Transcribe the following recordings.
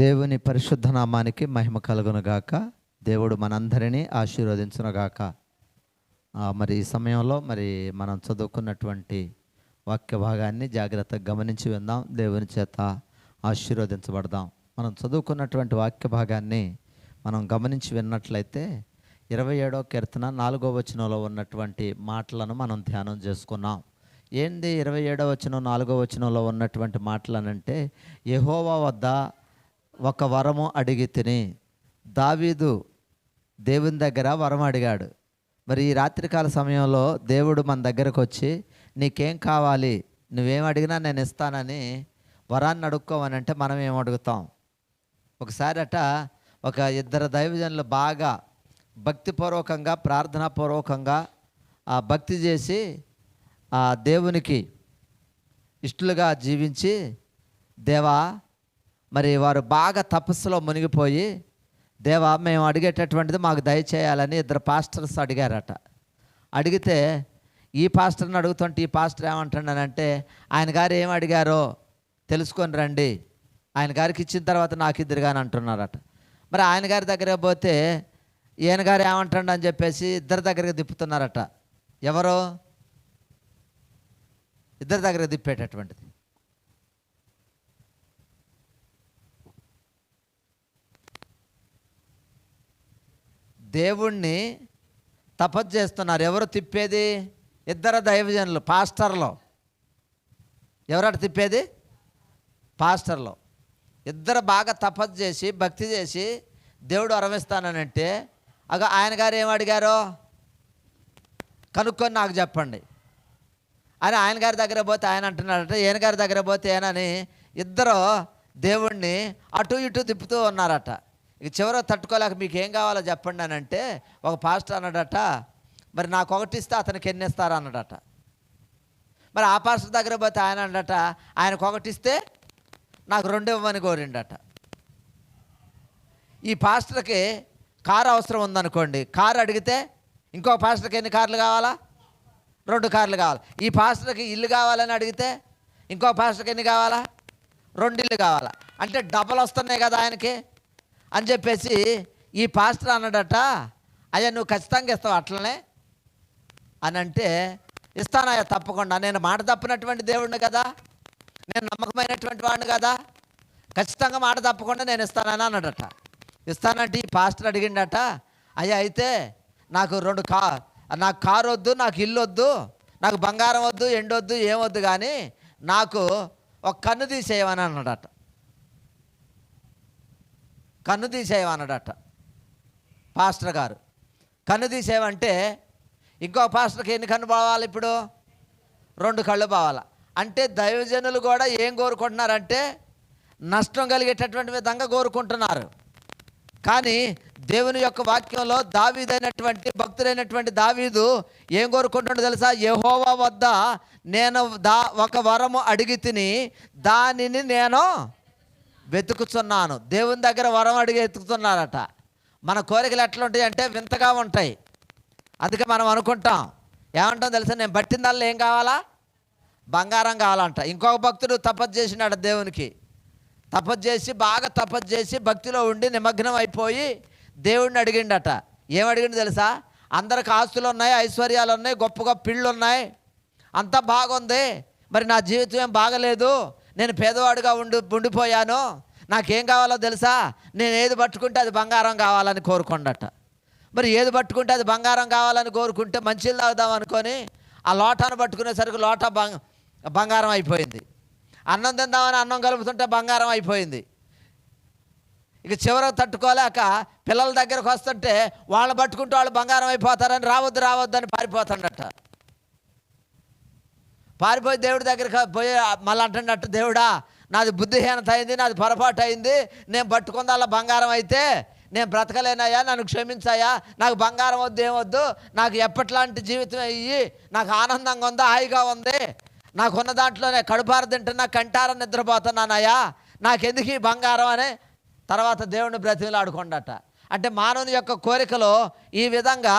దేవుని పరిశుద్ధ నామానికి మహిమ కలుగునుగాక. దేవుడు మనందరినీ ఆశీర్వదించునుగాక. మరి ఈ సమయంలో మరి మనం చదువుకున్నటువంటి వాక్య భాగాన్ని జాగ్రత్తగా గమనించి విందాం. దేవుని చేత ఆశీర్వదించబడదాం. మనం చదువుకున్నటువంటి వాక్య భాగాన్ని మనం గమనించి విన్నట్లయితే ఇరవై ఏడో కీర్తన నాలుగో వచనంలో ఉన్నటువంటి మాటలను మనం ధ్యానం చేసుకున్నాం. ఏంది ఇరవై ఏడో వచనం నాలుగో వచనంలో ఉన్నటువంటి మాటలనంటే యహోవా వద్ద ఒక వరము అడిగి తిని దావీదు దేవుని దగ్గర వరం అడిగాడు. మరి ఈ రాత్రికాల సమయంలో దేవుడు మన దగ్గరకు వచ్చి నీకేం కావాలి? నువ్వేం అడిగినా నేను ఇస్తానని వరాన్ని అడుక్కోమని అంటే మనం ఏం అడుగుతాం? ఒకసారి అట ఒక ఇద్దరు దైవజనులు బాగా భక్తిపూర్వకంగా ప్రార్థనాపూర్వకంగా ఆ భక్తి చేసి ఆ దేవునికి ఇష్టలుగా జీవించి దేవా మరి వారు బాగా తపస్సులో మునిగిపోయి దేవా మేము అడిగేటటువంటిది మాకు దయచేయాలని ఇద్దరు పాస్టర్స్ అడిగారట. అడిగితే ఈ పాస్టర్ని అడుగుతుంటే ఈ పాస్టర్ ఏమంటున్నానంటే ఆయన గారు ఏం అడిగారో తెలుసుకొని రండి. ఆయన గారికి ఇచ్చిన తర్వాత నాకు ఇద్దరు కానీ అంటున్నారట. మరి ఆయన గారి దగ్గర పోతే ఈయన గారు ఏమంటాడు అని చెప్పేసి ఇద్దరి దగ్గరికి తిప్పుతున్నారట. ఎవరో? ఇద్దరి దగ్గర తిప్పేటటువంటిది. దేవుణ్ణి తపస్సు చేస్తున్నారు. ఎవరు తిప్పేది? ఇద్దరు దైవజనులు పాస్టర్లో. ఎవరట తిప్పేది? పాస్టర్లో. ఇద్దరు బాగా తపస్సు చేసి భక్తి చేసి దేవుడు అరవిస్తానంటే అగ ఆయన గారు ఏం అడిగారో? కనుక్కొని నాకు చెప్పండి. అని ఆయన గారి దగ్గర పోతే ఆయన అంటున్నాడట ఈయన గారి దగ్గర పోతే ఏనని ఇద్దరు దేవుణ్ణి అటు ఇటు తిప్పుతూ ఉన్నారట. ఇక చివర తట్టుకోలేక మీకు ఏం కావాలో చెప్పండి అని అంటే ఒక పాస్టర్ అన్నాడట మరి నాకు ఒకటి ఇస్తే అతనికి ఎన్ని ఇస్తారా? అన్నాడట. మరి ఆ పాస్టర్ దగ్గర పోతే ఆయన అన్నట ఆయనకు ఒకటి ఇస్తే నాకు రెండు ఇవ్వమని కోరిండట. ఈ పాస్టర్కి కారు అవసరం ఉందనుకోండి కారు అడిగితే ఇంకో పాస్టర్కి ఎన్ని కార్లు కావాలా? రెండు కార్లు కావాలి. ఈ పాస్టర్కి ఇల్లు కావాలని అడిగితే ఇంకో పాస్టర్కి ఎన్ని కావాలా? రెండు ఇల్లు కావాలా. అంటే డబ్బులు వస్తున్నాయి కదా ఆయనకి. అని చెప్పేసి ఈ పాస్టర్ అన్నాడట అయ్యా నువ్వు ఖచ్చితంగా ఇస్తావు అట్లనే? అని అంటే ఇస్తానయ్యా తప్పకుండా. నేను మాట తప్పినటువంటి దేవుడిని కదా. నేను నమ్మకమైనటువంటి వాడిని కదా. ఖచ్చితంగా మాట తప్పకుండా నేను ఇస్తానని అన్నాడట. ఇస్తానంటే ఈ పాస్టర్ అడిగిండట అయ్యా అయితే నాకు రెండు కా నాకు కారు వద్దు నాకు ఇల్లు వద్దు నాకు బంగారం వద్దు ఎండొద్దు ఏమొద్దు కానీ నాకు ఒక కన్ను తీసేయమని అన్నాడట. కన్ను తీసేయమన్నాడట పాస్టర్ గారు. కన్ను తీసేయమంటే ఇంకో పాస్టర్కి ఎన్ని కన్ను పోవాలి ఇప్పుడు? రెండు కళ్ళు పోవాలి. అంటే దైవజనులు కూడా ఏం కోరుకుంటున్నారంటే నష్టం కలిగేటటువంటి విధంగా కోరుకుంటున్నారు. కానీ దేవుని యొక్క వాక్యంలో దావీదైనటువంటి భక్తుడైనటువంటి దావీదు ఏం కోరుకుంటుండో తెలుసా? యహోవా వద్ద నేను దా ఒక వరము అడిగి తిని దానిని నేను వెతుకుతున్నాను. దేవుని దగ్గర వరం అడిగి వెతుకుతున్నారట. మన కోరికలు ఎట్లా ఉంటాయి అంటే వింతగా ఉంటాయి. అందుకే మనం అనుకుంటాం. ఏమంటాం తెలుసా? నేను పట్టిందల్లా ఏం కావాలా? బంగారం కావాలంట. ఇంకొక భక్తుడు తపస్సు చేసినాడు దేవునికి. తపస్సు చేసి బాగా తపస్సు చేసి భక్తిలో ఉండి నిమగ్నం అయిపోయి దేవుడిని అడిగిండట. ఏం అడిగిండు తెలుసా? అందరికి ఆస్తులు ఉన్నాయి ఐశ్వర్యాలు ఉన్నాయి గొప్ప గొప్ప పిళ్ళు ఉన్నాయి. అంతా బాగుంది. మరి నా జీవితం ఏం బాగలేదు. నేను పేదవాడిగా ఉండి ఉండిపోయాను. నాకేం కావాలో తెలుసా? నేను ఏది పట్టుకుంటే అది బంగారం కావాలని కోరుకుండట. మరి ఏది పట్టుకుంటే అది బంగారం కావాలని కోరుకుంటే మంచిలు తాగుదాం అనుకొని ఆ లోటాను పట్టుకునేసరికి లోట బంగ బంగారం అయిపోయింది. అన్నం తిందామని అన్నం కలుపుతుంటే బంగారం అయిపోయింది. ఇక చివరకు తట్టుకోలేక పిల్లల దగ్గరకు వస్తుంటే వాళ్ళు పట్టుకుంటే వాళ్ళు బంగారం అయిపోతారని రావద్దు రావద్దు అని పారిపోతాడట పారిపోయి దేవుడి దగ్గరికి పోయి మళ్ళీ అంటున్నట్టు దేవుడా నాది బుద్ధిహీనత అయింది నాది పొరపాటు అయింది నేను పట్టుకుందల్లా బంగారం అయితే నేను బ్రతకలేనయ్యా నన్ను క్షమించాయా నాకు బంగారం వద్దు ఏమొద్దు నాకు ఎప్పట్లాంటి జీవితం అయ్యి నాకు ఆనందంగా ఉందా హాయిగా ఉంది నాకున్న దాంట్లోనే కడుపార తింటున్నా కంటార నిద్రపోతున్నానయ్యా నాకెందుకు ఈ బంగారం అని తర్వాత దేవుడిని బ్రతిమలాడుకోండట. అంటే మానవుని యొక్క కోరికలు ఈ విధంగా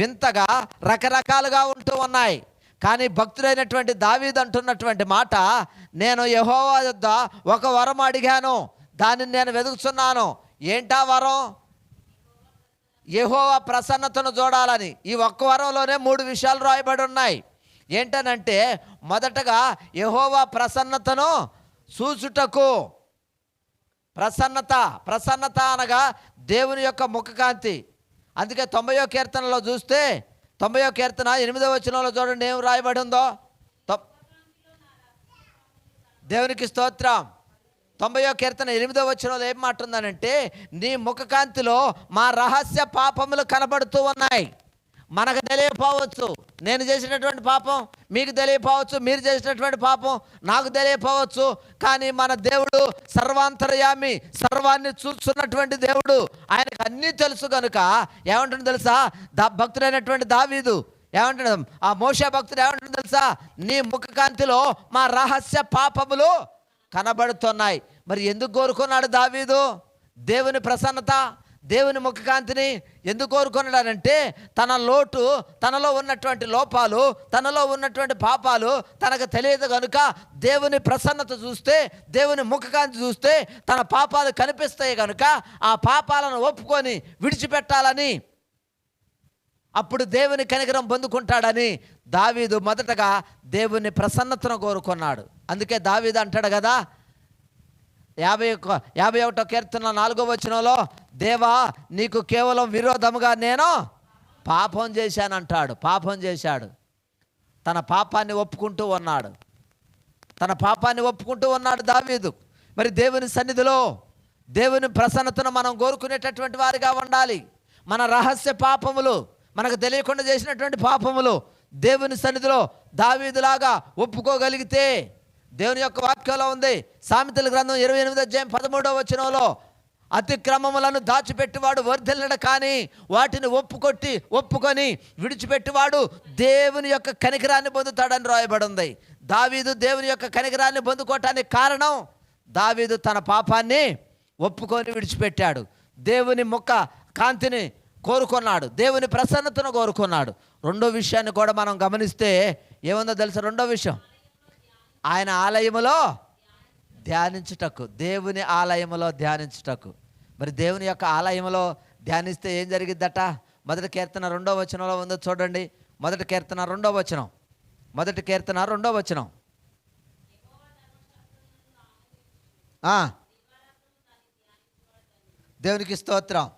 వింతగా రకరకాలుగా ఉంటూ ఉన్నాయి. కానీ భక్తుడైనటువంటి దావీదు అంటున్నటువంటి మాట నేను యహోవా యొద్ద ఒక వరం అడిగాను దానిని నేను వెతుకుతున్నాను. ఏంటా వరం? యహోవా ప్రసన్నతను చూడాలని. ఈ ఒక్క వరంలోనే మూడు విషయాలు రాయబడి ఉన్నాయి. ఏంటనంటే మొదటగా యహోవా ప్రసన్నతను చూచుటకు. ప్రసన్నత ప్రసన్నత అనగా దేవుని యొక్క ముఖకాంతి. అందుకే తొంభయో కీర్తనలో చూస్తే తొంభై కీర్తన ఎనిమిదో వచనంలో చూడండి ఏం రాయబడి ఉందో? దేవునికి స్తోత్రం. తొంభయో కీర్తన ఎనిమిదో వచనంలో ఏం మాట ఉందనంటే నీ ముఖకాంతిలో మా రహస్య పాపములు కనబడుతూ ఉన్నాయి. మనకు తెలియపోవచ్చు. నేను చేసినటువంటి పాపం మీకు తెలియపోవచ్చు మీరు చేసినటువంటి పాపం నాకు తెలియపోవచ్చు. కానీ మన దేవుడు సర్వాంతర్యామి సర్వాన్ని చూస్తున్నటువంటి దేవుడు ఆయనకు అన్నీ తెలుసు కనుక ఏమంటుంది తెలుసా? దా భక్తుడైనటువంటి దావీదు ఏమంటాడు ఆ మోషా భక్తుడు ఏమంటుంది తెలుసా? నీ ముఖకాంతిలో మా రహస్య పాపములు కనబడుతున్నాయి. మరి ఎందుకు కోరుకున్నాడు దావీదు? దేవుని ప్రసన్నత? దేవుని ముఖకాంతిని ఎందుకు కోరుకున్నాడనంటే తన లోటు తనలో ఉన్నటువంటి లోపాలు తనలో ఉన్నటువంటి పాపాలు తనకు తెలియదు కనుక దేవుని ప్రసన్నత చూస్తే దేవుని ముఖకాంతి చూస్తే తన పాపాలు కనిపిస్తాయి కనుక ఆ పాపాలను ఒప్పుకొని విడిచిపెట్టాలని. అప్పుడు దేవుని కనికరం పొందుకుంటాడని దావీదు మొదటగా దేవుని ప్రసన్నతను కోరుకున్నాడు. అందుకే దావీదు అంటాడు కదా యాభై ఒక్క యాభై ఒకటో కీర్తన నాలుగో వచనంలో దేవా నీకు కేవలం విరోధముగా నేను పాపం చేశానంటాడు పాపం చేశాడు. తన పాపాన్ని ఒప్పుకుంటూ ఉన్నాడు. తన పాపాన్ని ఒప్పుకుంటూ ఉన్నాడు దావీదు. మరి దేవుని సన్నిధిలో దేవుని ప్రసన్నతను మనం కోరుకునేటటువంటి వారిగా ఉండాలి. మన రహస్య పాపములు మనకు తెలియకుండా చేసినటువంటి పాపములు దేవుని సన్నిధిలో దావీదులాగా ఒప్పుకోగలిగితే దేవుని యొక్క వాక్యంలో ఉంది. సామెతల గ్రంథం ఇరవై ఎనిమిది అధ్యాయం పదమూడవ వచనంలో అతిక్రమములను దాచిపెట్టివాడు వర్ధిల్లడు కానీ వాటిని ఒప్పుకొట్టి ఒప్పుకొని విడిచిపెట్టివాడు దేవుని యొక్క కనికరాన్ని పొందుతాడని రాయబడి ఉంది దావీదు దేవుని యొక్క కనికరాన్ని పొందుకోవటానికి కారణం దావీదు తన పాపాన్ని ఒప్పుకొని విడిచిపెట్టాడు. దేవుని ముక్క కాంతిని కోరుకున్నాడు. దేవుని ప్రసన్నతను కోరుకున్నాడు. రెండో విషయాన్ని కూడా మనం గమనిస్తే ఏముందో తెలుసా రెండో విషయం? ఆయన ఆలయములో ధ్యానించుటకు దేవుని ఆలయములో ధ్యానించుటకు. మరి దేవుని యొక్క ఆలయములో ధ్యానిస్తే ఏం జరిగిద్దట? మొదటి కీర్తన రెండో వచనంలో ఉందో చూడండి. మొదటి కీర్తన రెండో వచనం. మొదటి కీర్తన రెండో వచనం. దేవునికి స్తోత్రం.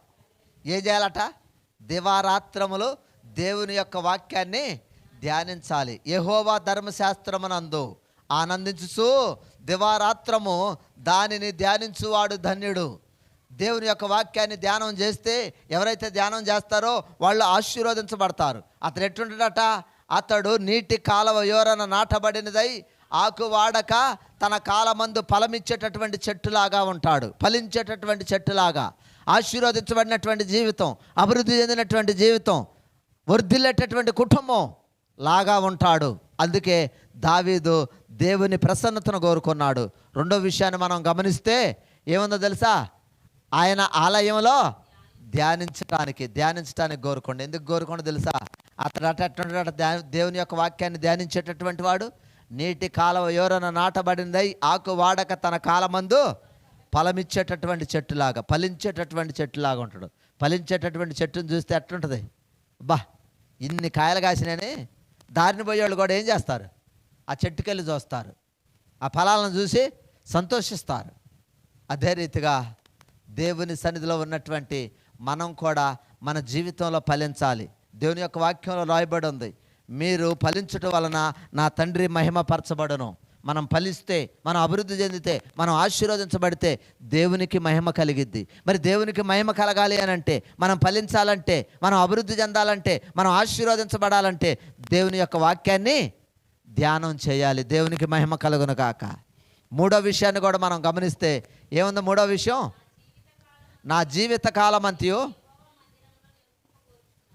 ఏం చేయాలట? దివారాత్రములు దేవుని యొక్క వాక్యాన్ని ధ్యానించాలి. యహోవా ధర్మశాస్త్రమునందు. ఆనందించుచు దివారాత్రము దానిని ధ్యానించువాడు ధన్యుడు. దేవుని యొక్క వాక్యాన్ని ధ్యానం చేస్తే ఎవరైతే ధ్యానం చేస్తారో వాళ్ళు ఆశీర్వదించబడతారు. అతను ఎట్టుంటాడట అతడు నీటి కాలవ యోరన నాటబడినదై ఆకు వాడక తన కాలమందు ఫలమిచ్చేటటువంటి చెట్టులాగా ఉంటాడు. ఫలించేటటువంటి చెట్టులాగా. ఆశీర్వదించబడినటువంటి జీవితం అభివృద్ధి చెందినటువంటి జీవితం వర్ధిల్లేటటువంటి కుటుంబం లాగా ఉంటాడు. అందుకే దావీదు దేవుని ప్రసన్నతను కోరుకున్నాడు. రెండో విషయాన్ని మనం గమనిస్తే ఏముందో తెలుసా? ఆయన ఆలయంలో ధ్యానించటానికి ధ్యానించటానికి కోరుకోండి. ఎందుకు కోరుకోండి తెలుసా? అతడు అట అట్టుంటాడు ధ్యా- దేవుని యొక్క వాక్యాన్ని ధ్యానించేటటువంటి వాడు నీటి కాలవ ఎవరైనా నాటబడిందై ఆకు వాడక తన కాలమందు ఫలమిచ్చేటటువంటి చెట్టులాగా ఫలించేటటువంటి చెట్టులాగా ఉంటాడు. ఫలించేటటువంటి చెట్టును చూస్తే ఎట్లుంటుంది? బా ఇన్ని కాయలు కాసినని దారిని పోయేవాళ్ళు కూడా ఏం చేస్తారు? ఆ చెట్టుకెళ్ళి చూస్తారు. ఆ ఫలాలను చూసి సంతోషిస్తారు. అదే రీతిగా దేవుని సన్నిధిలో ఉన్నటువంటి మనం కూడా మన జీవితంలో ఫలించాలి. దేవుని యొక్క వాక్యంలో రాయబడి ఉంది మీరు ఫలించటం వలన నా తండ్రి మహిమపరచబడను. మనం ఫలిస్తే మనం అభివృద్ధి చెందితే మనం ఆశీర్వదించబడితే దేవునికి మహిమ కలిగిద్ది. మరి దేవునికి మహిమ కలగాలి అని అంటే మనం ఫలించాలంటే మనం అభివృద్ధి చెందాలంటే మనం ఆశీర్వదించబడాలంటే దేవుని యొక్క వాక్యాన్ని ధ్యానం చేయాలి. దేవునికి మహిమ కలుగును కాక మూడో విషయాన్ని కూడా మనం గమనిస్తే ఏముంది మూడో విషయం? నా జీవిత కాలం అంతయు.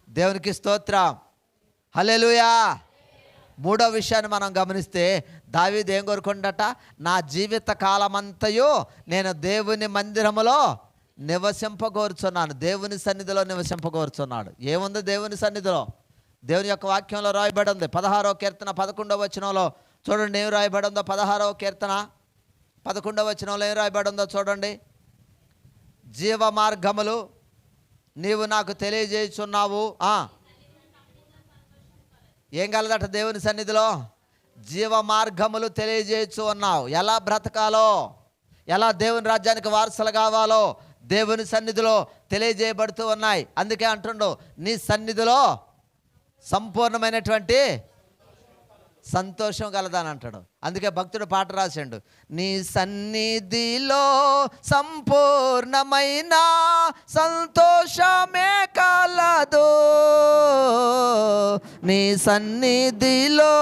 దేవునికి స్తోత్రం. హల్లెలూయా. మూడో విషయాన్ని మనం గమనిస్తే దావీది ఏం కోరుకుండట? నా జీవిత కాలమంతయు నేను దేవుని మందిరములో నివసింపగోరుచున్నాను. దేవుని సన్నిధిలో నివసింపగోరుచున్నాడు. ఏముంది దేవుని సన్నిధిలో? దేవుని యొక్క వాక్యంలో రాయబడింది. పదహారో కీర్తన పదకొండవ వచనంలో చూడండి ఏం రాయబడిందో పదహారవ కీర్తన పదకొండవ వచనంలో ఏం రాయబడిందో చూడండి. జీవ మార్గములు నీవు నాకు తెలియజేయుచున్నావు. ఏం కలదట దేవుని సన్నిధిలో? జీవ మార్గములు తెలియజేయచ్చు ఉన్నావు. ఎలా బ్రతకాలో? ఎలా దేవుని రాజ్యానికి వారసులు కావాలో? దేవుని సన్నిధిలో తెలియజేయబడుతూ ఉన్నాయి. అందుకే అంటుండు నీ సన్నిధిలో సంపూర్ణమైనటువంటి సంతోషం కలదని అంటాడు. అందుకే భక్తుడు పాట రాసిండు. నీ సన్నిధిలో సంపూర్ణమైన సంతోషమే కలదు. నీ సన్నిధిలో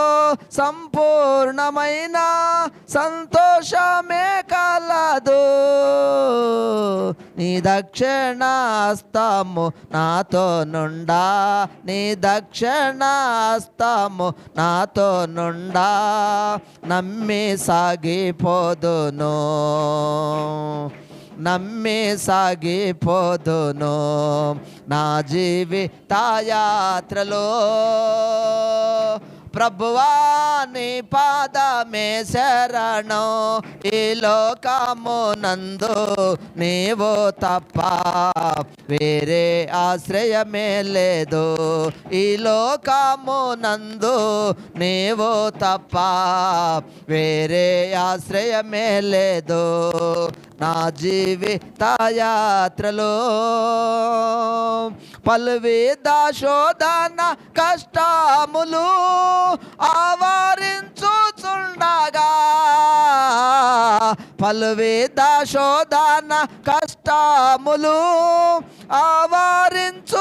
సంపూర్ణమైన సంతోషమే చాలదు నీ దక్షిణాస్తము నాతో నుండా. నీ దక్షిణాస్తము నాతో నుండా. నమ్మి సాగిపోదును. నమ్మి సాగిపోదును నా జీవిత యాత్రలో ప్రభువా నీ పాదమే శరణం. ఈ లోకమునందు నీవు తప్ప వేరే ఆశ్రయమే లేదు. ఈ లోకమునందు నీవు తప్ప వేరే ఆశ్రయమే లేదు. నా జీవిత యాత్రలో పలువిధ శోధన కష్టములు ఆవరించుచుండగా. పలువిధ శోధన కష్టములు ఆవరించుచుండగా.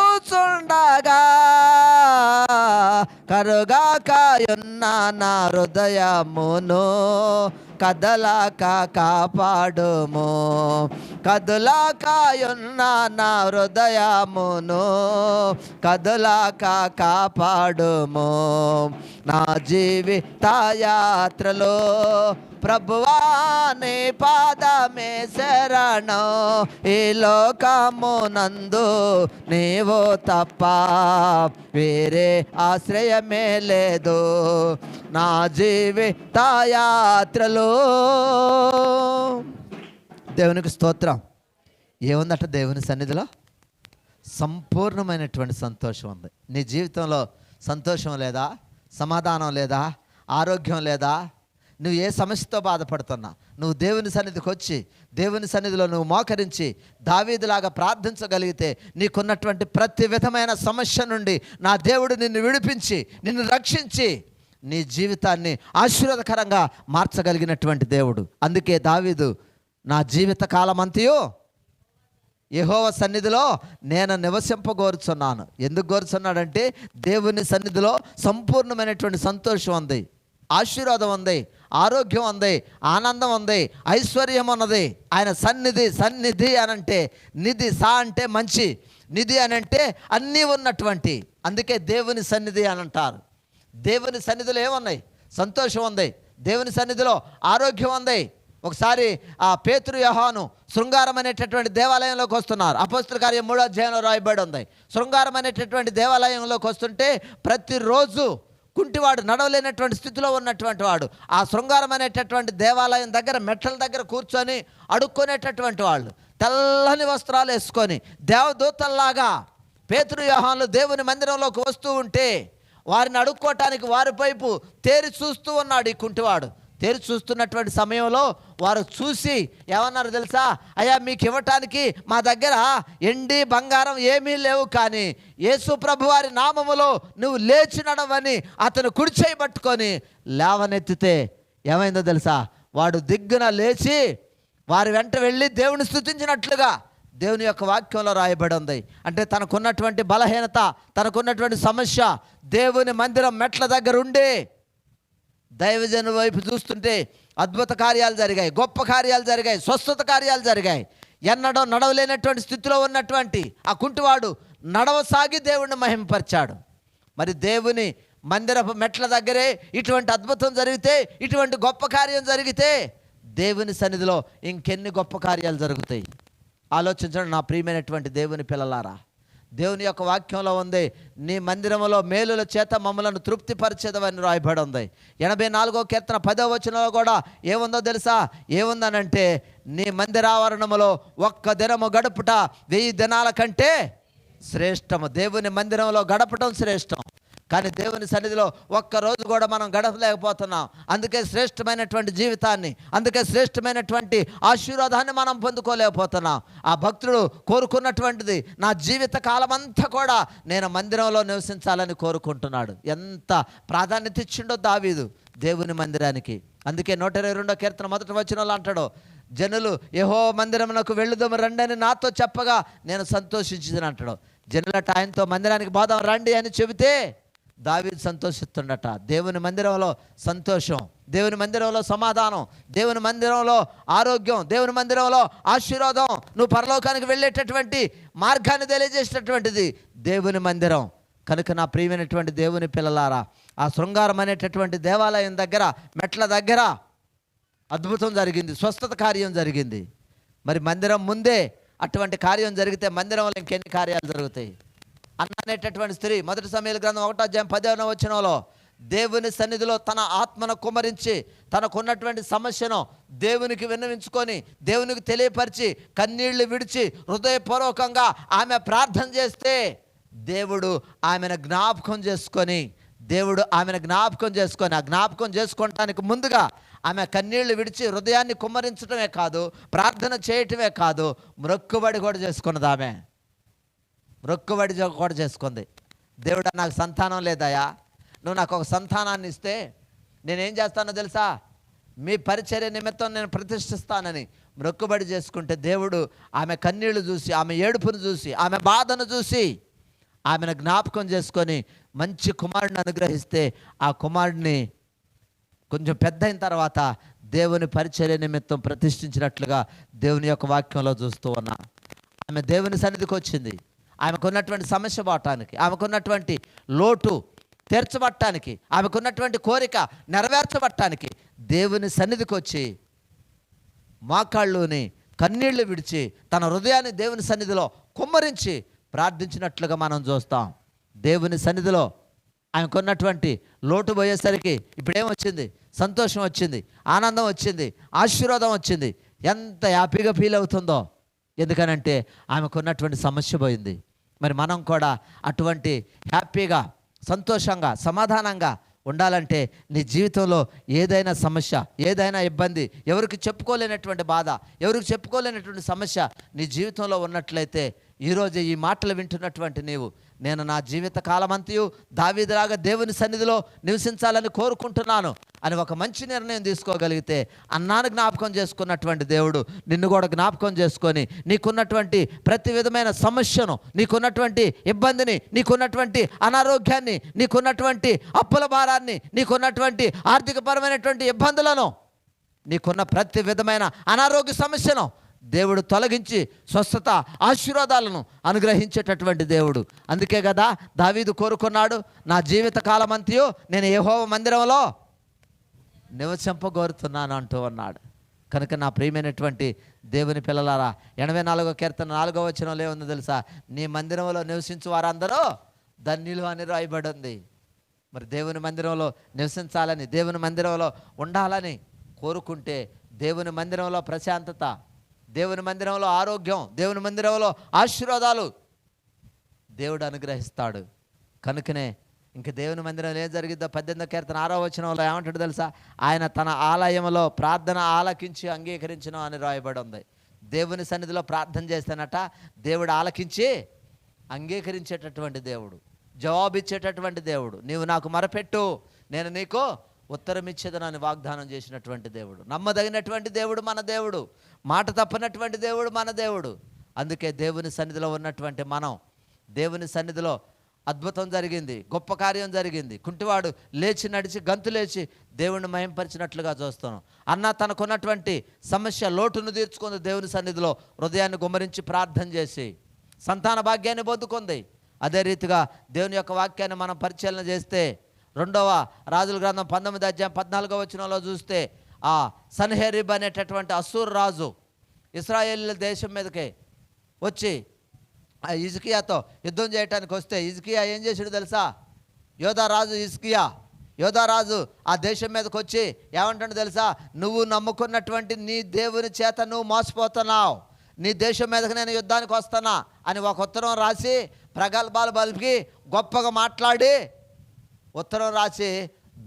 కరుగాకాయున్న నా హృదయమును కదలాక కాపాడుము. కదలాకాయున్న నా హృదయమును కదులాక కాపాడుము. నా జీవిత యాత్రలో ప్రభువా నీ పాదమే శరణం. ఈ లోకమునందు నీవు తప్ప వేరే ఆశ్రయమే లేదు. నా జీవిత యాత్రలో దేవునికి స్తోత్రం. ఏముందట దేవుని సన్నిధిలో? సంపూర్ణమైనటువంటి సంతోషం ఉంది. నీ జీవితంలో సంతోషం లేదా? సమాధానం లేదా? ఆరోగ్యం లేదా? నువ్వు ఏ సమస్యతో బాధపడుతున్నా? నువ్వు దేవుని సన్నిధికి వచ్చి దేవుని సన్నిధిలో నువ్వు మోకరించి దావీదులాగా ప్రార్థించగలిగితే నీకున్నటువంటి ప్రతి విధమైన సమస్య నుండి నా దేవుడు నిన్ను విడిపించి నిన్ను రక్షించి నీ జీవితాన్ని ఆశీర్వాదకరంగా మార్చగలిగినటువంటి దేవుడు. అందుకే దావీదు నా జీవిత కాలమంతయు యహోవ సన్నిధిలో నేను నివసింపగోరుచున్నాను. ఎందుకు కోరుచున్నాడంటే దేవుని సన్నిధిలో సంపూర్ణమైనటువంటి సంతోషం ఉంది ఆశీర్వాదం ఉంది ఆరోగ్యం ఉంది ఆనందం ఉంది ఐశ్వర్యం ఉన్నది. ఆయన సన్నిధి సన్నిధి అనంటే నిధి సా అంటే మంచి నిధి అని అంటే అన్నీ ఉన్నటువంటి. అందుకే దేవుని సన్నిధి అని అంటారు. దేవుని సన్నిధిలో ఏమున్నాయి? సంతోషం ఉంది. దేవుని సన్నిధిలో ఆరోగ్యం ఉంది. ఒకసారి ఆ పేతురు యహాను శృంగారం అనేటటువంటి దేవాలయంలోకి వస్తున్నారు. అపస్తుల కార్యం మూడో అధ్యాయంలో రాయబడి ఉంది. శృంగారం అనేటటువంటి దేవాలయంలోకి వస్తుంటే ప్రతిరోజు కుంటివాడు నడవలేనటువంటి స్థితిలో ఉన్నటువంటి వాడు. ఆ శృంగారం అనేటటువంటి దేవాలయం దగ్గర మెట్ల దగ్గర కూర్చొని అడుక్కునేటటువంటి వాళ్ళు. తెల్లని వస్త్రాలు వేసుకొని దేవదూతల్లాగా పేతురు యహాన్లు దేవుని మందిరంలోకి వస్తూ ఉంటే వారిని అడుక్కోవటానికి వారి వైపు తేరి చూస్తూ ఉన్నాడు ఈ కుంటివాడు. తేరి చూస్తున్నటువంటి సమయంలో వారు చూసి ఏమన్నారు తెలుసా? అయ్యా మీకు ఇవ్వటానికి మా దగ్గర ఎండి బంగారం ఏమీ లేవు కానీ యేసు ప్రభు వారి నామములో నువ్వు లేచి నడవని అతను కుడిచేయి పట్టుకొని లేవనెత్తితే ఏమైందో తెలుసా? వాడు దిగ్గున లేచి వారి వెంట వెళ్ళి దేవుని స్థుతించినట్లుగా దేవుని యొక్క వాక్యంలో రాయబడి ఉంది అంటే తనకున్నటువంటి బలహీనత తనకున్నటువంటి సమస్య దేవుని మందిరం మెట్ల దగ్గర ఉండి దైవజను వైపు చూస్తుంటే అద్భుత కార్యాలు జరిగాయి గొప్ప కార్యాలు జరిగాయి స్వస్థత కార్యాలు జరిగాయి. ఎన్నడో నడవలేనటువంటి స్థితిలో ఉన్నటువంటి ఆ కుంటివాడు నడవసాగి దేవుణ్ణి మహింపరిచాడు. మరి దేవుని మందిరపు మెట్ల దగ్గరే ఇటువంటి అద్భుతం జరిగితే ఇటువంటి గొప్ప కార్యం జరిగితే దేవుని సన్నిధిలో ఇంకెన్ని గొప్ప కార్యాలు జరుగుతాయి? ఆలోచించండి నా ప్రియమైనటువంటి దేవుని పిల్లలారా. దేవుని యొక్క వాక్యంలో ఉంది నీ మందిరములో మేలుల చేత మమ్మలను తృప్తిపరిచేదవని రాయబడి ఉంది. ఎనభై నాలుగో కీర్తన పదో వచనంలో కూడా ఏముందో తెలుసా? ఏముందనంటే నీ మందిరావరణములో ఒక్క దినము గడుపుట వెయ్యి దినాల కంటే శ్రేష్టము. దేవుని మందిరంలో గడపటం శ్రేష్టం. కానీ దేవుని సన్నిధిలో ఒక్క రోజు కూడా మనం గడపలేకపోతున్నాం. అందుకే శ్రేష్టమైనటువంటి జీవితాన్ని అందుకే శ్రేష్టమైనటువంటి ఆశీర్వాదాన్ని మనం పొందుకోలేకపోతున్నాం. ఆ భక్తుడు కోరుకున్నటువంటిది నా జీవిత కాలం అంతా కూడా నేను మందిరంలో నివసించాలని కోరుకుంటున్నాడు. ఎంత ప్రాధాన్యత ఇచ్చిండో దావీదు దేవుని మందిరానికి. అందుకే నూట ఇరవై రెండో కీర్తన మొదటి వాళ్ళు అంటాడు జనులు ఏహో మందిరమునకు వెళ్ళుదాము రండి అని నాతో చెప్పగా నేను సంతోషించింది అంటాడు. జనులట ఆయనతో మందిరానికి పోదాం రండి అని చెబితే దావిని సంతోషిస్తుండట. దేవుని మందిరంలో సంతోషం దేవుని మందిరంలో సమాధానం దేవుని మందిరంలో ఆరోగ్యం దేవుని మందిరంలో ఆశీర్వాదం నువ్వు పరలోకానికి వెళ్ళేటటువంటి మార్గాన్ని తెలియజేసేటటువంటిది దేవుని మందిరం. కనుక నా ప్రియమైనటువంటి దేవుని పిల్లలారా ఆ శృంగారం అనేటటువంటి దేవాలయం దగ్గర మెట్ల దగ్గర అద్భుతం జరిగింది స్వస్థత కార్యం జరిగింది. మరి మందిరం ముందే అటువంటి కార్యం జరిగితే మందిరంలో ఇంకెన్ని కార్యాలు జరుగుతాయి? అన్న అనేటటువంటి స్త్రీ మొదటి సమయాల గ్రంథం ఒకటో అధ్యాయం పదవన వచ్చినలో దేవుని సన్నిధిలో తన ఆత్మను కుమరించి తనకున్నటువంటి సమస్యను దేవునికి విన్నవించుకొని దేవునికి తెలియపరిచి కన్నీళ్ళు విడిచి హృదయపూర్వకంగా ఆమె ప్రార్థన చేస్తే దేవుడు ఆమెను జ్ఞాపకం చేసుకొని దేవుడు ఆమెను జ్ఞాపకం చేసుకొని ఆ జ్ఞాపకం చేసుకోవటానికి ముందుగా ఆమె కన్నీళ్ళు విడిచి హృదయాన్ని కుమ్మరించడమే కాదు ప్రార్థన చేయటమే కాదు మ్రొక్కుబడి కూడా చేసుకున్నది ఆమె. రొక్కుబడి కూడా చేసుకుంది. దేవుడా నాకు సంతానం లేదయా నువ్వు నాకు ఒక సంతానాన్ని ఇస్తే నేనేం చేస్తానో తెలుసా? మీ పరిచర్య నిమిత్తం నేను ప్రతిష్ఠిస్తానని. మ్రొక్కుబడి చేసుకుంటే దేవుడు ఆమె కన్నీళ్ళు చూసి ఆమె ఏడుపును చూసి ఆమె బాధను చూసి ఆమెను జ్ఞాపకం చేసుకొని మంచి కుమారుడిని అనుగ్రహిస్తే ఆ కుమారుడిని కొంచెం పెద్ద అయిన తర్వాత దేవుని పరిచర్య నిమిత్తం ప్రతిష్ఠించినట్లుగా దేవుని యొక్క వాక్యంలో చూస్తూ ఉన్నా. ఆమె దేవుని సన్నిధికి వచ్చింది. ఆమెకున్నటువంటి సమస్య పోవటానికి ఆమెకున్నటువంటి లోటు తీర్చబట్టానికి ఆమెకున్నటువంటి కోరిక నెరవేర్చబట్టానికి దేవుని సన్నిధికి వచ్చి మోకాళ్ళుని కన్నీళ్ళు విడిచి తన హృదయాన్ని దేవుని సన్నిధిలో కుమ్మరించి ప్రార్థించినట్లుగా మనం చూస్తాం. దేవుని సన్నిధిలో ఆమెకున్నటువంటి లోటు పోయేసరికి ఇప్పుడేమొచ్చింది? సంతోషం వచ్చింది ఆనందం వచ్చింది ఆశీర్వాదం వచ్చింది. ఎంత హ్యాపీగా ఫీల్ అవుతుందో. ఎందుకనంటే ఆమెకున్నటువంటి సమస్య పోయింది. మరి మనం కూడా అటువంటి హ్యాపీగా సంతోషంగా సమాధానంగా ఉండాలంటే నీ జీవితంలో ఏదైనా సమస్య ఏదైనా ఇబ్బంది ఎవరికి చెప్పుకోలేనటువంటి బాధ ఎవరికి చెప్పుకోలేనటువంటి సమస్య నీ జీవితంలో ఉన్నట్లయితే ఈరోజు ఈ మాటలు వింటున్నటువంటి నీవు నేను నా జీవిత కాలమంతయు దావీదిలాగా దేవుని సన్నిధిలో నివసించాలని కోరుకుంటున్నాను అని ఒక మంచి నిర్ణయం తీసుకోగలిగితే అన్నాను జ్ఞాపకం చేసుకున్నటువంటి దేవుడు నిన్ను కూడా జ్ఞాపకం చేసుకొని నీకున్నటువంటి ప్రతి విధమైన సమస్యను నీకున్నటువంటి ఇబ్బందిని నీకున్నటువంటి అనారోగ్యాన్ని నీకున్నటువంటి అప్పుల భారాన్ని నీకున్నటువంటి ఆర్థికపరమైనటువంటి ఇబ్బందులను నీకున్న ప్రతి విధమైన అనారోగ్య సమస్యను దేవుడు తొలగించి స్వస్థత ఆశీర్వాదాలను అనుగ్రహించేటటువంటి దేవుడు. అందుకే కదా దావీదు కోరుకున్నాడు నా జీవిత కాలమంతయు నేను ఏహోవ మందిరంలో నివసింపగోరుతున్నాను అంటూ ఉన్నాడు. కనుక నా ప్రియమైనటువంటి దేవుని పిల్లలారా ఎనభై నాలుగో కీర్తన నాలుగో వచనంలో ఏముందో తెలుసా? నీ మందిరంలో నివసించు వారందరూ ధన్యులు అని రాయబడి ఉంది మరి దేవుని మందిరంలో నివసించాలని దేవుని మందిరంలో ఉండాలని కోరుకుంటే దేవుని మందిరంలో ప్రశాంతత దేవుని మందిరంలో ఆరోగ్యం దేవుని మందిరంలో ఆశీర్వాదాలు. దేవుడు అనుగ్రహిస్తాడు. కనుకనే ఇంక దేవుని మందిరంలో ఏం జరిగిద్దో పద్దెనిమిదో కీర్తన ఆరో వచనంలో ఏమంటాడు తెలుసా? ఆయన తన ఆలయంలో ప్రార్థన ఆలకించి అంగీకరించను అని రాయబడి ఉంది దేవుని సన్నిధిలో ప్రార్థన చేస్తానట దేవుడు ఆలకించి అంగీకరించేటటువంటి దేవుడు. జవాబిచ్చేటటువంటి దేవుడు. నీవు నాకు మరపెట్టు. నేను నీకు ఉత్తరం ఇచ్చేదనని వాగ్దానం చేసినటువంటి దేవుడు. నమ్మదగినటువంటి దేవుడు మన దేవుడు. మాట తప్పనటువంటి దేవుడు మన దేవుడు. అందుకే దేవుని సన్నిధిలో ఉన్నటువంటి మనం దేవుని సన్నిధిలో అద్భుతం జరిగింది గొప్ప కార్యం జరిగింది. కుంటివాడు లేచి నడిచి గంతు లేచి దేవుణ్ణి మహింపరిచినట్లుగా చూస్తాను. అన్న తనకున్నటువంటి సమస్య లోటును తీర్చుకుంది దేవుని సన్నిధిలో. హృదయాన్ని గుమ్మరించి ప్రార్థన చేసి సంతాన భాగ్యాన్ని పొందుకుంది. అదే రీతిగా దేవుని యొక్క వాక్యాన్ని మనం పరిశీలన చేస్తే రెండవ రాజుల గ్రంథం పంతొమ్మిది అధ్యాయం పద్నాలుగో వచనంలో చూస్తే ఆ సన్హెరిబ్ అనేటటువంటి అసూర్ రాజు ఇస్రాయేల్ దేశం మీదకి వచ్చి ఆ ఇజ్కియాతో యుద్ధం చేయటానికి వస్తే ఇజ్కియా ఏం చేసాడు తెలుసా? యోధారాజు ఇజ్కియా యోధారాజు ఆ దేశం మీదకి వచ్చి ఏమంటాడు తెలుసా? నువ్వు నమ్ముకున్నటువంటి నీ దేవుని చేత నువ్వు మోసపోతున్నావు. నీ దేశం మీదకి నేను యుద్ధానికి వస్తానా అని ఒక ఉత్తరం రాసి ప్రగల్భాలు బలిపి గొప్పగా మాట్లాడి ఉత్తరం రాసి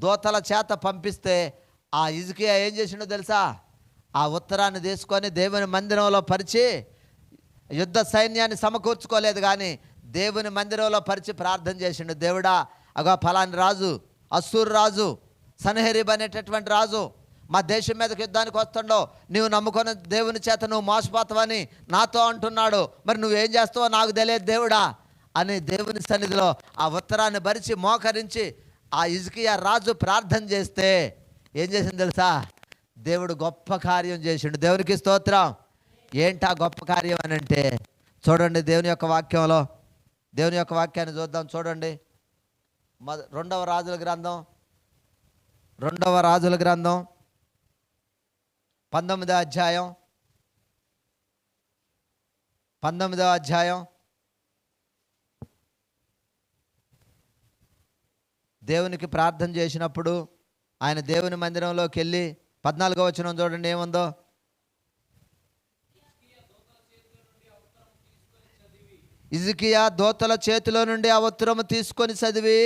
దూతల చేత పంపిస్తే ఆ ఇజుకియా ఏం చేసిండో తెలుసా? ఆ ఉత్తరాన్ని తీసుకొని దేవుని మందిరంలో పరిచి యుద్ధ సైన్యాన్ని సమకూర్చుకోలేదు కానీ దేవుని మందిరంలో పరిచి ప్రార్థన చేసిండు. దేవుడా అగో ఫలాని రాజు అస్సూరు రాజు సన్హెరీబ్ అనేటటువంటి రాజు మా దేశం మీదకి యుద్ధానికి వస్తుండో నువ్వు నమ్ముకున్న దేవుని చేత నువ్వు మోసపోతావని నాతో అంటున్నాడు. మరి నువ్వేం చేస్తావో నాకు తెలియదు దేవుడా అని దేవుని సన్నిధిలో ఆ ఉత్తరాన్ని భరిచి మోకరించి ఆ ఇజ్కియా రాజు ప్రార్థన చేస్తే ఏం చేసింది తెలుసా? దేవుడు గొప్ప కార్యం చేసిండు. దేవునికి స్తోత్రం. ఏంటి ఆ గొప్ప కార్యం అని అంటే చూడండి దేవుని యొక్క వాక్యంలో దేవుని యొక్క వాక్యాన్ని చూద్దాం చూడండి. రెండవ రాజుల గ్రంథం రెండవ రాజుల గ్రంథం పంతొమ్మిదో అధ్యాయం పంతొమ్మిదో అధ్యాయం. దేవునికి ప్రార్థన చేసినప్పుడు ఆయన దేవుని మందిరంలోకి వెళ్ళి పద్నాలుగో వచనం చూడండి ఏముందో? ఇజకియా దోతల చేతిలో నుండి ఆ ఉత్తరము తీసుకొని చదివి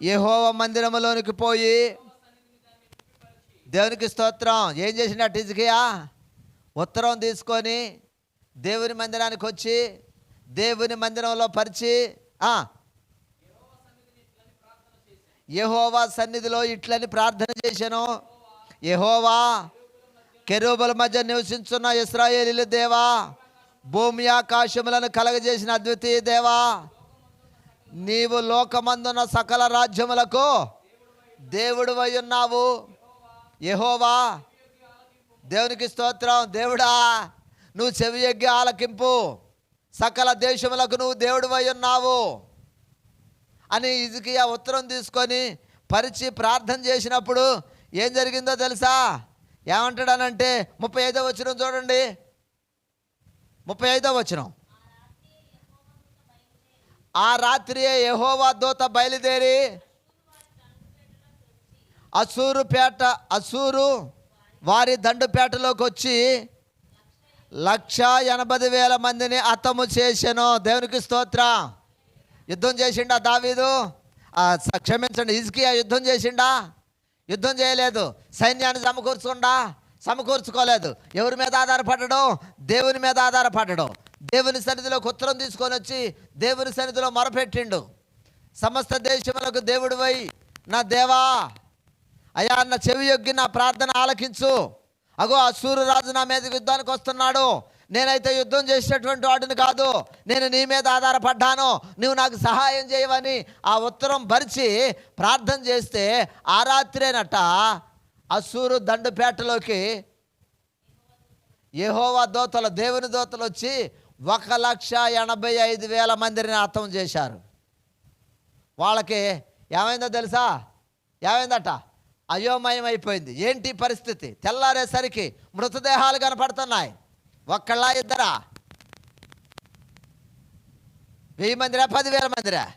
యహోవ మందిరములోనికి పోయి దేవునికి స్తోత్రం. ఏం చేసినట్టు ఇజకియా ఉత్తరం తీసుకొని దేవుని మందిరానికి వచ్చి దేవుని మందిరంలో పరిచి ఆ, యహోవా సన్నిధిలో ఇట్లని ప్రార్థన చేశాను. యహోవా కెరూబల మధ్య నివసించున్న ఇస్రాయేలీల దేవా భూమి ఆకాశములను కలగజేసిన అద్వితీయ దేవా నీవు లోకమందున్న సకల రాజ్యములకు దేవుడు ఉన్నావు. యహోవా దేవునికి స్తోత్రం. దేవుడా నువ్వు చెవి ఎగ్గి ఆలకింపు. సకల దేశములకు నువ్వు దేవుడు ఉన్నావు. అని ఇదికియా ఉత్తరం తీసుకొని పరిచి ప్రార్థన చేసినప్పుడు ఏం జరిగిందో తెలుసా? ఏమంటాడనంటే ముప్పై ఐదో వచ్చిన చూడండి. ముప్పై ఐదో వచ్చిన ఆ రాత్రి యహోవా దూత బయలుదేరి అసూరుపేట అసూరు వారి దండుపేటలోకి వచ్చి లక్ష ఎనభై వేల మందిని అతము చేశాను. దేవునికి స్తోత్రం. యుద్ధం చేసిండా దావీదు? క్షమించండి ఇజ్కియా యుద్ధం చేసిండా? యుద్ధం చేయలేదు. సైన్యాన్ని సమకూర్చుకుండా? సమకూర్చుకోలేదు. ఎవరి మీద ఆధారపడడం? దేవుని మీద ఆధారపడడం. దేవుని సన్నిధిలో ఉత్తరం తీసుకొని వచ్చి దేవుని సన్నిధిలో మొరపెట్టిండు. సమస్త దేశములకు దేవుడివై నా దేవా అయ్యా నా చెవి యొగ్గి నా ప్రార్థన ఆలకించు. అగో ఆ సూర్యరాజు నా మీద యుద్ధానికి వస్తున్నాడు. నేనైతే యుద్ధం చేసినటువంటి వాడిని కాదు. నేను నీ మీద ఆధారపడ్డాను. నువ్వు నాకు సహాయం చేయవని ఆ ఉత్తరం భరిచి ప్రార్థన చేస్తే ఆ రాత్రేనట అసూరు దండుపేటలోకి యెహోవా దోతలు దేవుని దోతలు వచ్చి ఒక లక్ష ఎనభై ఐదు వేల మందిని అర్థం చేశారు. వాళ్ళకి ఏమైందో తెలుసా? ఏమైందట? అయోమయం అయిపోయింది ఏంటి పరిస్థితి? తెల్లారేసరికి మృతదేహాలు కనపడుతున్నాయి. ఒక్కళ్ళ ఇద్దరా? వెయ్యి మందిరా? పదివేల మందిరా?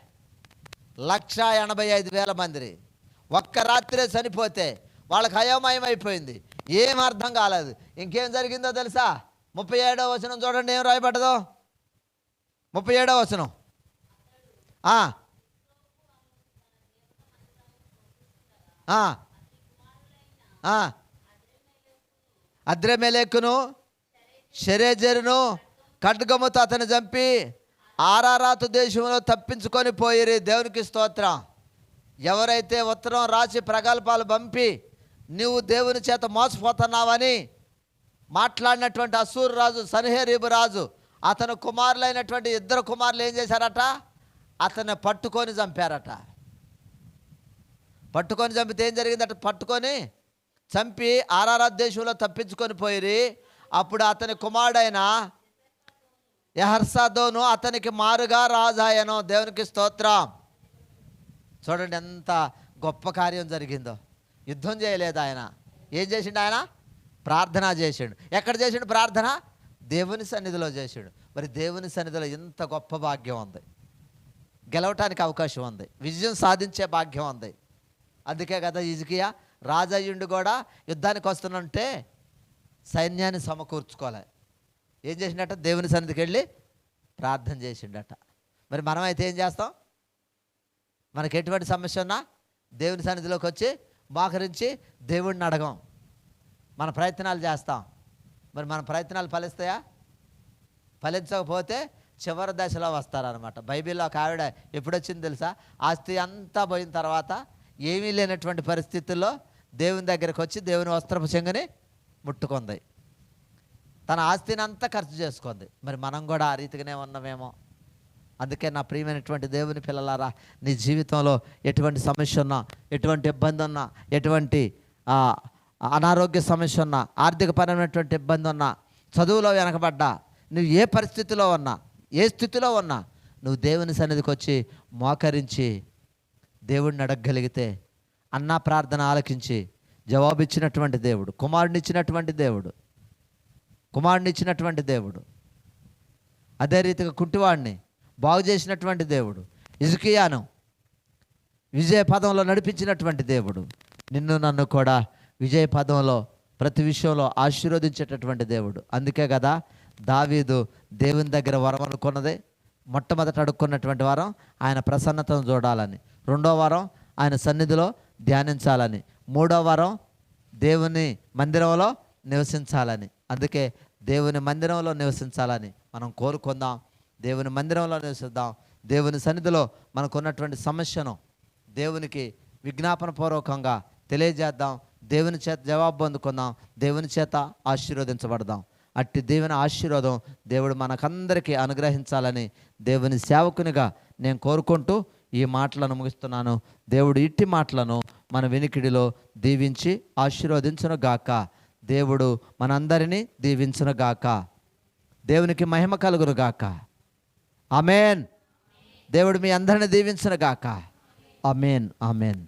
లక్ష ఎనభై ఐదు వేల మంది ఒక్క రాత్రే చనిపోతే వాళ్ళకి అయోమయం అయిపోయింది. ఏం అర్థం కాలేదు. ఇంకేం జరిగిందో తెలుసా? ముప్పై ఏడో వచనం చూడండి ఏం రాయబడ్డదో? ముప్పై ఏడో వచనం. ఆ. ఆ. ఖడ్గముతో అతను చంపి ఆరారాతు దేశంలో తప్పించుకొని పోయిరి. దేవునికి స్తోత్రం. ఎవరైతే ఉత్తరం రాసి ప్రగల్భాలు పంపి నువ్వు దేవుని చేత మోసపోతున్నావని మాట్లాడినటువంటి అసూరు రాజు సన్హేరీబు రాజు అతను కుమారులైనటువంటి ఇద్దరు కుమారులు ఏం చేశారట? అతన్ని పట్టుకొని చంపారట. పట్టుకొని చంపితే ఏం జరిగిందట? పట్టుకొని చంపి ఆరారా దేశంలో తప్పించుకొని పోయిరి. అప్పుడు అతని కుమారుడైన యహర్సాదోను అతనికి మారుగా రాజాయను. దేవునికి స్తోత్రం. చూడండి ఎంత గొప్ప కార్యం జరిగిందో. యుద్ధం చేయలేదు ఆయన. ఏం చేసిండు ఆయన? ప్రార్థన చేసిండు. ఎక్కడ చేసిండు ప్రార్థన? దేవుని సన్నిధిలో చేసాడు. మరి దేవుని సన్నిధిలో ఇంత గొప్ప భాగ్యం ఉంది. గెలవటానికి అవకాశం ఉంది. విజయం సాధించే భాగ్యం ఉంది. అందుకే కదా ఇజికియా రాజయ్యుండు కూడా యుద్ధానికి వస్తున్నంటే సైన్యాన్ని సమకూర్చుకోవాలి. ఏం చేసిండట? దేవుని సన్నిధికి వెళ్ళి ప్రార్థన చేసిండట. మరి మనమైతే ఏం చేస్తాం? మనకి ఎటువంటి సమస్య ఉన్నా దేవుని సన్నిధిలోకి వచ్చి మోకరించి దేవుడిని అడగం. మన ప్రయత్నాలు చేస్తాం. మరి మన ప్రయత్నాలు ఫలిస్తాయా? ఫలించకపోతే చివరి దశలో వస్తారనమాట బైబిల్లో ఒక ఆవిడ ఎప్పుడొచ్చింది తెలుసా? ఆస్తి అంతా పోయిన తర్వాత ఏమీ లేనటువంటి పరిస్థితుల్లో దేవుని దగ్గరికి వచ్చి దేవుని వస్త్రపు చెంగుని ముట్టుకుంది. తన ఆస్తిని అంతా ఖర్చు చేసుకుంది. మరి మనం కూడా ఆ రీతిగానే ఉన్నామేమో అందుకే నా ప్రియమైనటువంటి దేవుని పిల్లలారా నీ జీవితంలో ఎటువంటి సమస్య ఉన్నా ఎటువంటి ఇబ్బంది ఉన్నా ఎటువంటి అనారోగ్య సమస్య ఉన్నా ఆర్థికపరమైనటువంటి ఇబ్బంది ఉన్నా చదువులో వెనకబడ్డా నువ్వు ఏ పరిస్థితిలో ఉన్నా ఏ స్థితిలో ఉన్నా నువ్వు దేవుని సన్నిధికి వచ్చి మోకరించి దేవుడిని అడగగలిగితే అన్న ప్రార్థన ఆలకించి జవాబిచ్చినటువంటి దేవుడు కుమారుని ఇచ్చినటువంటి దేవుడు కుమారుని ఇచ్చినటువంటి దేవుడు అదే రీతిగా కుంటివాడిని బాగు చేసినటువంటి దేవుడు ఇజుకియాను విజయ పదంలో నడిపించినటువంటి దేవుడు నిన్ను నన్ను కూడా విజయ పదంలో ప్రతి విషయంలో ఆశీర్వదించేటటువంటి దేవుడు. అందుకే కదా దావీదు దేవుని దగ్గర వరం అనుకున్నది. మొట్టమొదట అడుక్కున్నటువంటి వారం ఆయన ప్రసన్నతను చూడాలని. రెండో వారం ఆయన సన్నిధిలో ధ్యానించాలని. మూడో వారం దేవుని మందిరంలో నివసించాలని. అందుకే దేవుని మందిరంలో నివసించాలని మనం కోరుకుందాం. దేవుని మందిరంలో నివసిద్దాం. దేవుని సన్నిధిలో మనకున్నటువంటి సమస్యను దేవునికి విజ్ఞాపన పూర్వకంగా తెలియజేద్దాం. దేవుని చేత జవాబు అందుకుందాం దేవుని చేత ఆశీర్వదించబడదాం. అట్టి దేవుని ఆశీర్వాదం దేవుడు మనకందరికీ అనుగ్రహించాలని దేవుని సేవకునిగా నేను కోరుకుంటూ ఈ మాటలను ముగిస్తున్నాను. దేవుడు ఇట్టి మాటలను మన వెనుకిడిలో దీవించి ఆశీర్వదించును గాక దేవుడు మనందరినీ దీవించును గాక దేవునికి మహిమ కలుగును గాక అమేన్ దేవుడు మీ అందరిని దీవించును గాక అమేన్ అమేన్